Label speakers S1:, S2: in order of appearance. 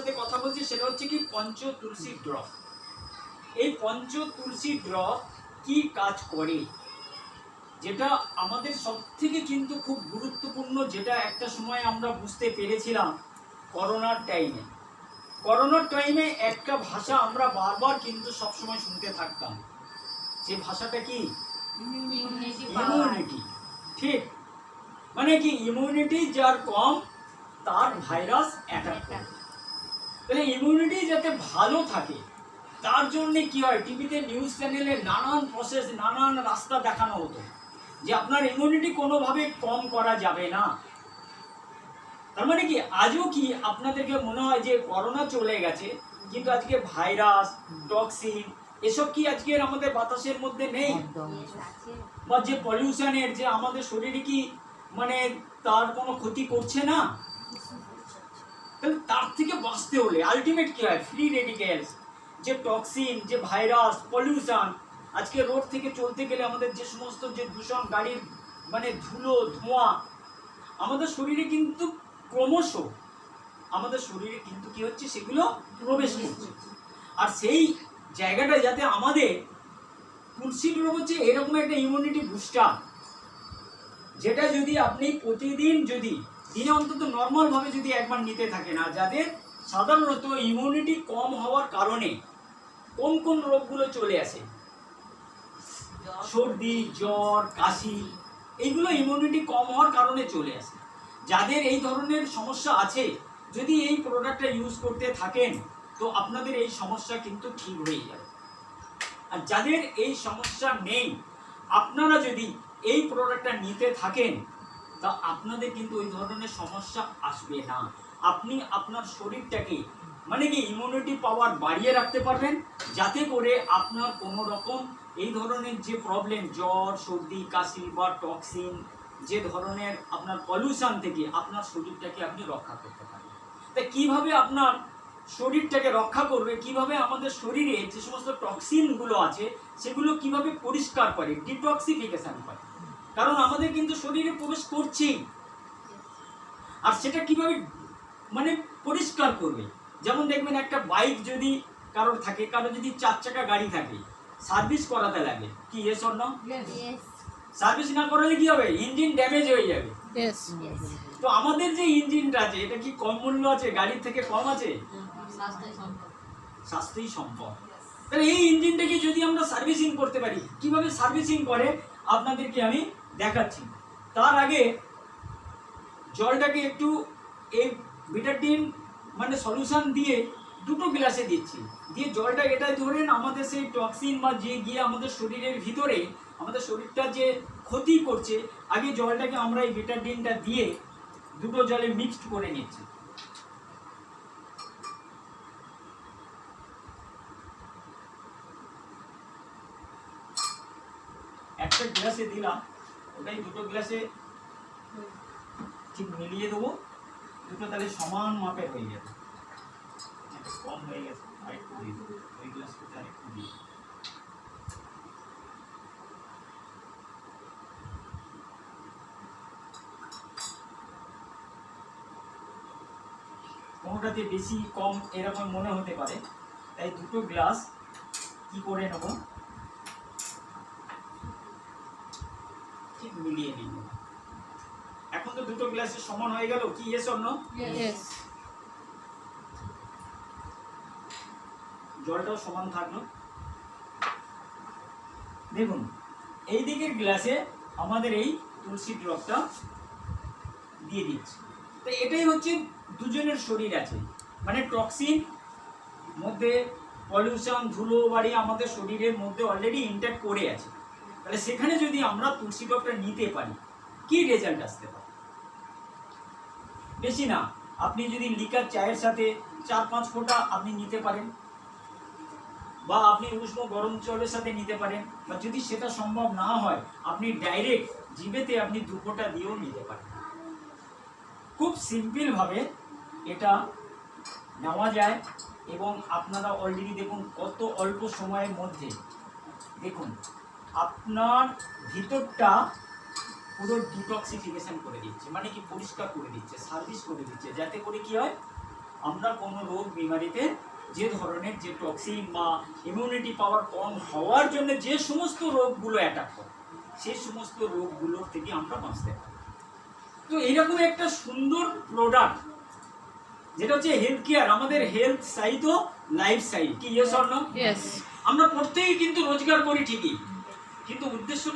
S1: সাথে কথা বলছি সেটা হচ্ছে কি পঞ্চ তুলসী ড্রপ এই পঞ্চ তুলসী ড্রপ কি কাজ করে? যেটা আমাদের সব থেকে কিন্তু খুব গুরুত্বপূর্ণ যেটা একটা সময় আমরা বুঝতে পেরেছিলাম করোনার টাইমে করোনার টাইমে একটা ভাষা আমরা বারবার কিন্তু সবসময় শুনতে থাকতাম। সে ভাষাটা কি?
S2: ইমিউনিটি
S1: ঠিক। মানে কি ইমিউনিটি যার কম তার ভাইরাস অ্যাটাক করে। ইমিউনিটি যাতে ভালো থাকে তার জন্য কি হয় টিভিতে নিউজ চ্যানেলে নানান প্রসেস নানান রাস্তা দেখানো হতো যে আপনার ইমিউনিটি কোনোভাবে কম করা যাবে না। তার মানে কি আজও কি আপনাদেরকে মনে হয় যে করোনা চলে গেছে কিন্তু আজকে ভাইরাস টক্সিন এসব কি আজকের আমাদের বাতাসের মধ্যে নেই? বা যে পলিউশনের যে আমাদের শরীরে কি মানে তার কোনো ক্ষতি করছে না? তাহলে তার থেকে বাঁচতে হলে আলটিমেট কি হয়? ফ্রি রেডিক্যালস যে টক্সিন যে ভাইরাস পলিউশন আজকে রোড থেকে চলতে গেলে আমাদের যে সমস্ত যে দূষণ, গাড়ির মানে ধুলো, ধোঁয়া, আমাদের শরীরে কিন্তু ক্রমশ, আমাদের শরীরে কিন্তু কি হচ্ছে? সেগুলো প্রবেশ করছে। আর সেই জায়গাটা যাতে আমাদের তুলসী রোগ হচ্ছে এরকম একটা ইমিউনিটি বুস্টার যেটা যদি আপনি প্রতিদিন যদি দিনে অন্তত নর্মালভাবে যদি একবার নিতে থাকেন আর যাদের সাধারণত ইমিউনিটি কম হওয়ার কারণে কোন কোন রোগগুলো চলে আসে? সর্দি জ্বর কাশি এইগুলো ইমিউনিটি কম হওয়ার কারণে চলে আসে। যাদের এই ধরনের সমস্যা আছে যদি এই প্রোডাক্টটা ইউজ করতে থাকেন তো আপনাদের এই সমস্যা কিন্তু ঠিক হয়ে যাবে। আর যাদের এই সমস্যা নেই আপনারা যদি এই প্রোডাক্টটা নিতে থাকেন তা আপনাদের কিন্তু ওই ধরনের সমস্যা আসবে না। আপনি আপনার শরীরটাকে মানে কি ইমিউনিটি পাওয়ার বাড়িয়ে রাখতে পারবেন, যাতে করে আপনার কোনো রকম এই ধরনের যে প্রবলেম জ্বর, সর্দি, কাশি বা টক্সিন যে ধরনের আপনার পলিউশন থেকে আপনার শরীরটাকে আপনি রক্ষা করতে পারবেন। তা কীভাবে আপনার শরীরটাকে রক্ষা করবে, কীভাবে আমাদের শরীরে যে সমস্ত টক্সিনগুলো আছে, সেগুলো কীভাবে পরিষ্কার করে ডিটক্সিফিকেশন করে? কারণ আমাদের কিন্তু শরীরে প্রবেশ করছেই। আর সেটা কীভাবে মানে পরিষ্কার করবে? যেমন দেখবেন একটা বাইক যদি কারোর থাকে কারোর যদি চার চাকা গাড়ি থাকে সার্ভিস করাতে লাগে কি এস অন্য সার্ভিস না করালে কি হবে? ইঞ্জিন ড্যামেজ হয়ে যাবে। তো আমাদের যে ইঞ্জিনটা আছে এটা কি কম মূল্য আছে? গাড়ির থেকে কম আছে? স্বাস্থ্যই সম্পদ। তাহলে এই ইঞ্জিনটাকে যদি আমরা সার্ভিসিং করতে পারি কীভাবে সার্ভিসিং করে? আপনাদেরকে আমি দেখাচ্ছি। তার আগে জলটাকে একটু এই বিটাডিন মানে সলিউশন দিয়ে দুটো গ্লাসে দিচ্ছি। দিয়ে জলটা এটাই ধরেন আমাদের সেই টক্সিন বা যে গিয়ে আমাদের শরীরের ভিতরে, আমাদের শরীরটা যে ক্ষতি করছে, আগে জলটাকে আমরা এই বিটাডিনটা দিয়ে দুটো জলে মিক্সড করে নিচ্ছি। একটা গ্লাসে দিলাম। ওটাই দুটো গ্লাসে ঠিক মিলিয়ে দেবো। দুটো তাহলে সমান মাপের হয়ে যাবে। কম হয়ে গেছে আরেকটু দিয়ে দেবো। ওই গ্লাসটাতে আরেকটু দিয়ে কোনোটাতে বেশি কম এরকম মনে হতে পারে। তাই দুটো গ্লাস কি করে নেব? মিলিয়ে নিব এখন তো দুটো গ্লাসের সমান হয়ে গেল। কি এস অন্য জলটাও সমান থাকল। দেখুন এই দিকের গ্লাসে আমাদের এই তুলসী ড্রপটা দিয়ে দিচ্ছি। তো এটাই হচ্ছে দুজনের শরীর আছে। মানে টক্সিন মধ্যে পলিউশন ধুলো বাড়ি আমাদের শরীরের মধ্যে অলরেডি ইনট্যাক্ট করে আছে। তাহলে সেখানে যদি আমরা তুলসী ড্রপটা নিতে পারি, কি রেজাল্ট আসতে পারে? বেশি না, আপনি যদি লিকার চায়ের সাথে চার পাঁচ ফোঁটা আপনি নিতে পারেন, বা আপনি উষ্ণ গরম জলের সাথে নিতে পারেন, বা যদি সেটা সম্ভব না হয়, আপনি ডাইরেক্ট জিভেতে আপনি দু ফোঁটা দিয়েও নিতে পারেন। খুব সিম্পলভাবে এটা নেওয়া যায়, এবং আপনারা অলরেডি দেখুন কত অল্প সময়ের মধ্যে, দেখুন আপনার ভিতরটা পুরো ডিটক্সিফিকেশন করে দিচ্ছে। মানে কি পরিষ্কার করে দিচ্ছে সার্ভিস করে দিচ্ছে। যাতে করে কি হয় আমরা কোনো রোগ বিমারিতে যে ধরনের যে টক্সিন বা ইমিউনিটি পাওয়ার কম হওয়ার জন্য যে সমস্ত রোগগুলো অ্যাটাক করে সেই সমস্ত রোগগুলোর থেকে আমরা বাঁচতে পারি। তো এইরকম একটা সুন্দর প্রোডাক্ট যেটা হচ্ছে হেলথ কেয়ার আমাদের হেলথ সাইড ও লাইফ সাইড কি ইয়ে
S2: ইয়েস
S1: আমরা প্রত্যেকেই কিন্তু রোজগার করি ঠিকই। কিন্তু উদ্দেশ্যটা